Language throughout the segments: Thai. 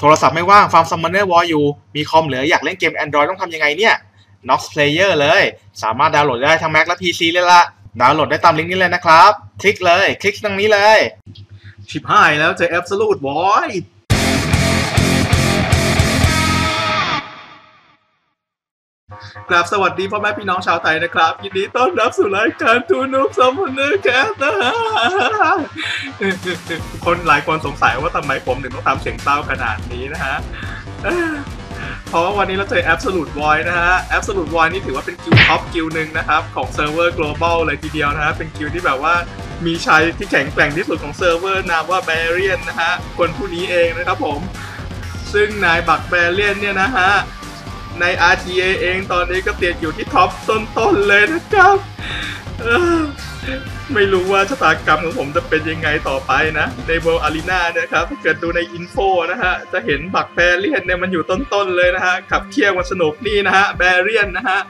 โทรศัพท์ไม่ว่างฟาร์มซัมมอนเนอร์วอลอยู่ มีคอมเหลืออยากเล่นเกม Android ต้องทำยังไงเนี่ย Nox Player เลย สามารถดาวน์โหลดได้ทั้ง Mac และ PC เลยละดาวน์โหลดได้ตามลิงก์นี้เลยนะครับ คลิกเลย คลิกตรงนี้เลย ชิบหายแล้วเจอ Absolute Void กราบสวัสดีพ่อแม่พี่น้องชาวไทยนะครับ ยินดีต้อนรับสู่รายการทูนุกซัมนเอร์แคสนะฮะคนหลายคนสงสัยว่าทำไมผมถึงต้องทำเสียงเศร้าขนาดนี้นะฮะเพราะว่าวันนี้เราเจอ Absolute Void นะฮะ Absolute Void นี่ถือว่าเป็นกิลท็อปกิลหนึ่งนะครับ ของเซิร์ฟเวอร์ global เลยทีเดียวนะฮะ เป็นกิลที่แบบว่ามีชัยที่แข็งแกร่งที่สุดของเซิร์ฟเวอร์นามว่า b a r i a n นะฮะ คนผู้นี้เองนะครับผม ซึ่งนายบัก b a r i a n เนี่ยนะฮะ ใน RTA เองตอนนี้ก็เติดอยู่ที่ท็อปต้นๆเลยนะครับ ไม่รู้ว่าชะตากรรมของผมจะเป็นยังไงต่อไปนะ ในเว r ร์อารีนาเนี่ยครับถ้าเกิดดูในอินโฟนะฮะ จะเห็นบักแบเรียนเนี่ยมันอยู่ต้นๆเลยนะฮะ ขับเคี่ยวมันสนุกนี่นะฮะ แบเรียนนะฮะ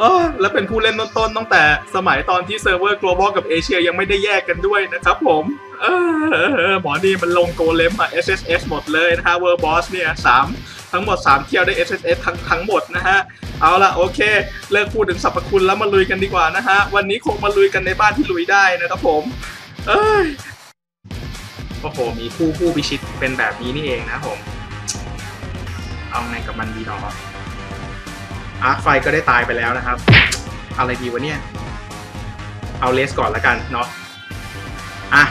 อ๋อแล้วเป็นผู้เล่นต้นๆตั้งแต่สมัยตอนที่เซิร์ฟเวอร์ global กับเอเชียยังไม่ได้แยกกันด้วยนะครับผมเออหมอนี่มันลงโกเลมอะ SSS หมดเลยนะฮะ World Boss เนี่ยสาม ทั้งหมด 3 เที่ยวได้ SSS ทั้งทั้งหมดนะฮะ เอาละโอเค เลิกพูดถึงสรรพคุณแล้วมาลุยกันดีกว่านะฮะ วันนี้คงมาลุยกันในบ้านที่ลุยได้นะครับผม เอ้ยโอ้โห มีผู้ผู้พิชิตเป็นแบบนี้นี่เองนะผม เอาไงกับมันดีเนาะอาร์คไฟก็ได้ตายไปแล้วนะครับ อะไรดีวะเนี่ย เอาเลสก่อนแล้วกันเนาะ อะ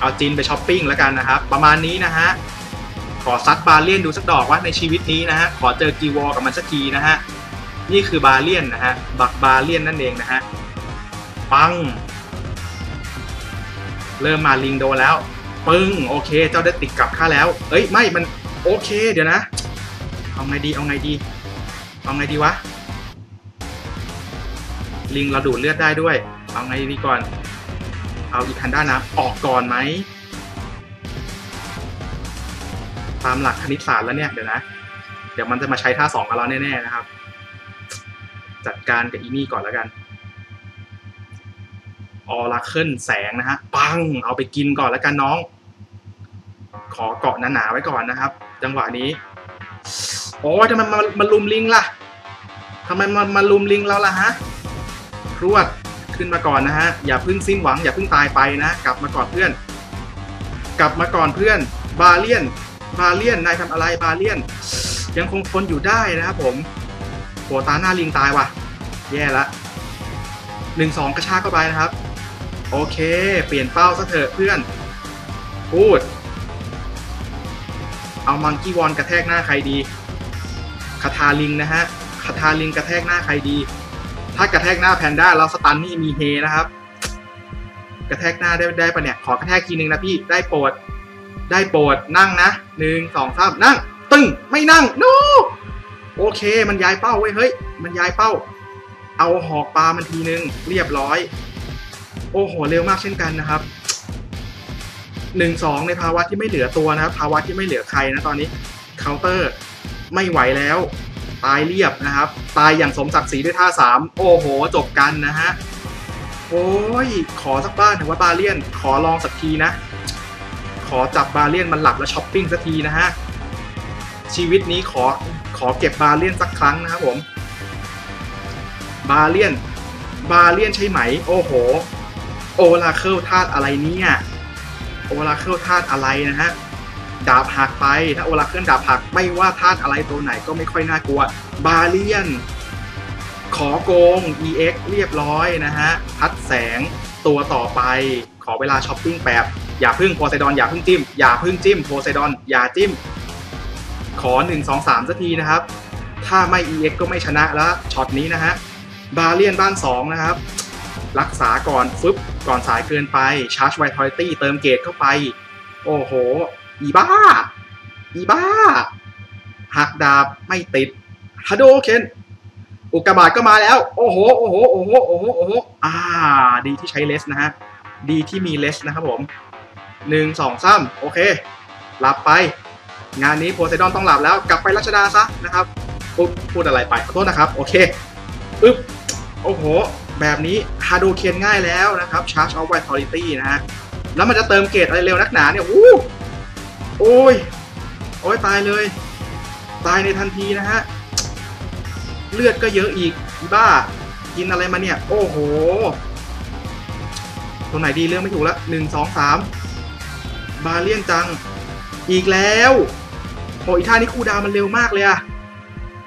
เอาจินไปช้อปปิ้งแล้วกันนะครับ ประมาณนี้นะฮะ ขอซัดบาเลียนดูสักดอกว่าในชีวิตนี้นะฮะ ขอเจอกีวอกับมันสักทีนะฮะ นี่คือบาเลียนนะฮะ บักบาเลียนนั่นเองนะฮะ ปัง เริ่มมาลิงโดแล้ว ปึ้ง โอเค เจ้าได้ติดกลับข้าแล้ว เอ้ย ไม่ มันโอเค เดี๋ยวนะ เอาไงดี เอาไงดี เอาไงดีวะ ลิงเราดูดเลือดได้ด้วย เอาไงดีก่อน เอาอีกคันด้านนะ ออกก่อนไหม ตามหลักคณิตศาสตร์แล้วเนี่ยเดี๋ยวนะ เดี๋ยวมันจะมาใช้ท่าสองกับเราแน่ๆนะครับ จัดการกับอีนี่ก่อนแล้วกันออราเคิลแสงนะฮะปังเอาไปกินก่อนแล้วกันน้อง ขอเกาะหนาๆไว้ก่อนนะครับ จังหวะนี้โอ้ยทำไมมันมันลุมลิงล่ะทำไมมันมันลุมลิงเราล่ะฮะรวดขึ้นมาก่อนนะฮะ อย่าพิ่งสิ้นหวัง อย่าพิ่งตายไปนะ กลับมาก่อนเพื่อน กลับมาก่อนเพื่อน บาเลียน บาเลียนนายทำอะไรบาเลียน ยังคงทนอยู่ได้นะครับผมโหตาหน้าลิงตายว่ะ แย่ละหนึ่งสองกระชากเข้าไปนะครับ โอเค เปลี่ยนเป้าซะเถอะเพื่อน พูด เอามังกี้วอนกระแทกหน้าใครดีคาทาลิงนะฮะคาทาลิงกระแทกหน้าใครดี ถ้ากระแทกหน้าแพนด้าเราสตันนี่มีเฮนะครับ กระแทกหน้าได้ได้ปะเนี่ย ขอกระแทกทีนึงนะพี่ได้โปรด ได้โปรดนั่งนะหนึ่งสองสามนั่ง ตึงไม่นั่ง no โอเค มันย้ายเป้าเว้ยเฮ้ย มันย้ายเป้า เอาหอกปลามันทีนึง เรียบร้อย โอ้โหเร็วมากเช่นกันนะครับหนึ่งสองในภาวะที่ไม่เหลือตัวนะครับ ภาวะที่ไม่เหลือใครนะตอนนี้เคาน์เตอร์ไม่ไหวแล้ว ตายเรียบนะครับ ตายอย่างสมศักดิ์ศรีด้วยท่าสามโอ้โห จบกันนะฮะโอ้ยขอสักบ้านถือว่าบาเลียนขอลองสักทีนะ อจับบาเลียนมันหลับแล้วช้อปปิ้งสักทีนะฮะ ชีวิตนี้ขอขอเก็บบาเลียนสักครั้งนะครับผม บาเลียน บาเลียนใช่ไหม โอ้โห โอลาเคิลธาตุอะไรเนี่ย โอลาเคิลธาตุอะไรนะฮะ ดาบหักไป ถ้าโอลาเคิลดาบหักไม่ว่าธาตุอะไรตัวไหนก็ไม่ค่อยน่ากลัว บาเลียน ขอโกง EX เรียบร้อยนะฮะ พัดแสงตัวต่อไป ขอเวลาช้อปปิ้งแป๊บ อย่าพึ่งโพไซดอนอย่าพึ่งจิ้ม อย่าพึ่งจิ้มโพไซดอนอย่าจิ้ม ขอ 1 2 3สักทีนะครับ ถ้าไม่ EX ก็ไม่ชนะแล้วช็อตนี้นะฮะบาเลียนบ้าน 2 นะครับ รักษาก่อนฟึบก่อนสายเกินไปชาร์จไวทอยตี้เติมเกตเข้าไป โอ้โห อีบ้า อีบ้า หักดาบไม่ติดฮัโดเคนอุกกาบาตก็มาแล้ว โอ้โห โอ้โห โอ้โห โอ้โห โอ้โห อ่า ดีที่ใช้เลสนะฮะ ดีที่มีเลสนะครับผม หนึ่งสองสามโอเค หลับไป งานนี้โพไซดอนต้องหลับแล้วกลับไปรัชดาซะนะครับปุ๊บพูดอะไรไปขอโทษนะครับ โอเคอึ๊บโอ้โห แบบนี้ฮาโดเคนง่ายแล้วนะครับ Charge of Vitality นะฮะแล้วมันจะเติมเกรดอะไรเร็วนักหนาเนี่ยอู้โอ้ย โอ้ยตายเลย ตายในทันทีนะฮะ เลือดก็เยอะอีกบ้า กินอะไรมาเนี่ย โอ้โห ตรงไหนดีเรื่องไม่ถูกละหนึ่งสองสาม บาเลียนจัง อีกแล้วโอ้ยท่านี้คูดาวมันเร็วมากเลยอะ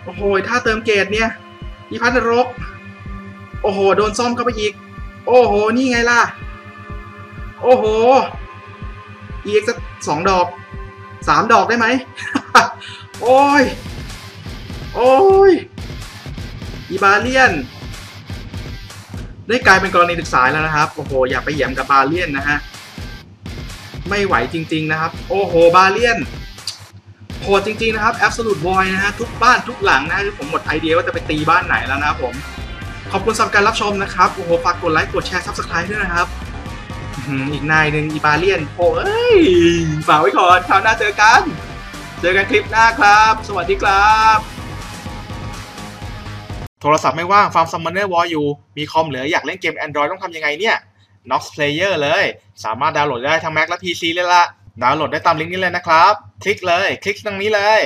โอ้โหท่าเติมเกรดเนี่ยอีพันนรก โอ้โห โดนซ่อมเข้าไปอีก โอ้โห นี่ไงล่ะ โอ้โห อีกสักสองดอก สามดอกได้ไหม โอ้ย โอ้ย อีบาเลียน ได้กลายเป็นกรณีศึกษาแล้วนะครับ โอ้โห อย่าไปแหย่มกับบาเลียนนะฮะ ไม่ไหวจริง ๆ นะครับ โอ้โห บาเลียนโหดจริง ๆ นะครับ Absolute Void นะฮะทุกบ้านทุกหลังนะคือผมหมดไอเดียว่าจะไปตีบ้านไหนแล้วนะครับผม ขอบคุณสำหรับการรับชมนะครับ โอ้โห ฝากกดไลค์ กดแชร์ Subscribe ด้วยนะครับ อีกนายหนึ่งอีบาเลียนโอ้ยฝากไว้ก่อนคราวหน้าเจอกัน เจอกันคลิปหน้าครับ สวัสดีครับโทรศัพท์ไม่ว่างฟาร์มซัมมอนเนอร์วออยู่ มีคอมเหลืออยากเล่นเกม Android ต้องทำยังไงเนี่ย Nox Player เลย สามารถดาวน์โหลดได้ทั้ง Mac และ PC เลยละดาวน์โหลดได้ตามลิงก์นี้เลยนะครับ คลิกเลย คลิกตรงนี้เลย